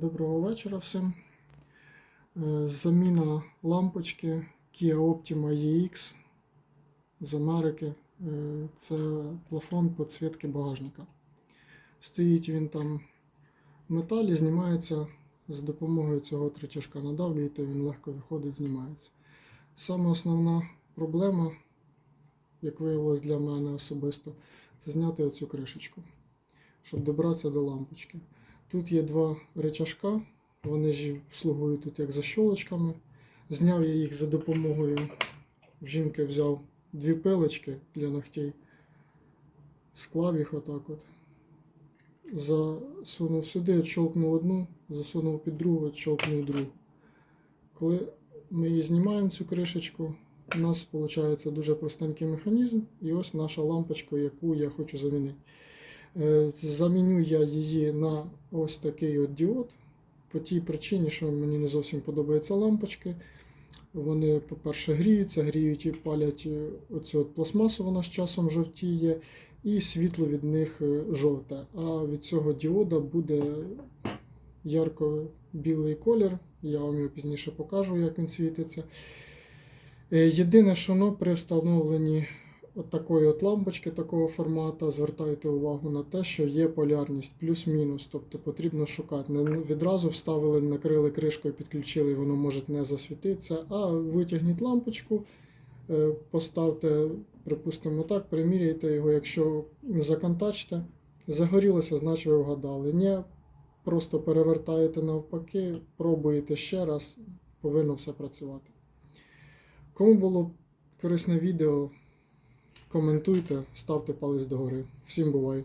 Доброго вечора всім. Е, Заміна лампочки Kia Optima EX з Америки. Е, Це плафон підсвітки багажника. Стоїть він там в металі, знімається за допомогою цього тричашка. Надавлюєте, він легко виходить, знімається. Саме основна проблема, як виявилось для мене особисто, це зняти оцю кришечку, щоб добратися до лампочки. Тут є два речашка, вони ж слугують тут як защолочками. Зняв я їх за допомогою в жінки взяв дві пилочки для ногтей, склав їх отак от. Засунув сюди, відщолкнув одну, засунув під другу, відщолкнув другу. Коли ми її знімаємо, цю кришечку, у нас виходить дуже простенький механізм, і ось наша лампочка, яку я хочу замінити. Е, Заміню я її на ось такий от діод. По тій причині, що мені не зовсім подобаються лампочки. Вони, по-перше, гріються, гріють і палять е, оцю от пластмасу, вона з часом жовтіє, і світло від них е, жовте. А від цього діода буде ярко-білий колір. Я вам його пізніше покажу, як він світиться. Єдине, що ну, при встановленні от такої от лампочки такого формату звертайте увагу на те, що є полярність плюс-мінус, тобто потрібно шукати. Не відразу вставили, накрили кришкою, підключили, і воно може не засвітитися, а витягніть лампочку, е, поставте, припустимо так, приміряйте його, якщо законтачте, загорілося, значить ви вгадали. Ні, просто перевертаєте навпаки, пробуєте ще раз, повинно все працювати. Кому було корисне відео, коментуйте, ставте палець догори. Всім бувай!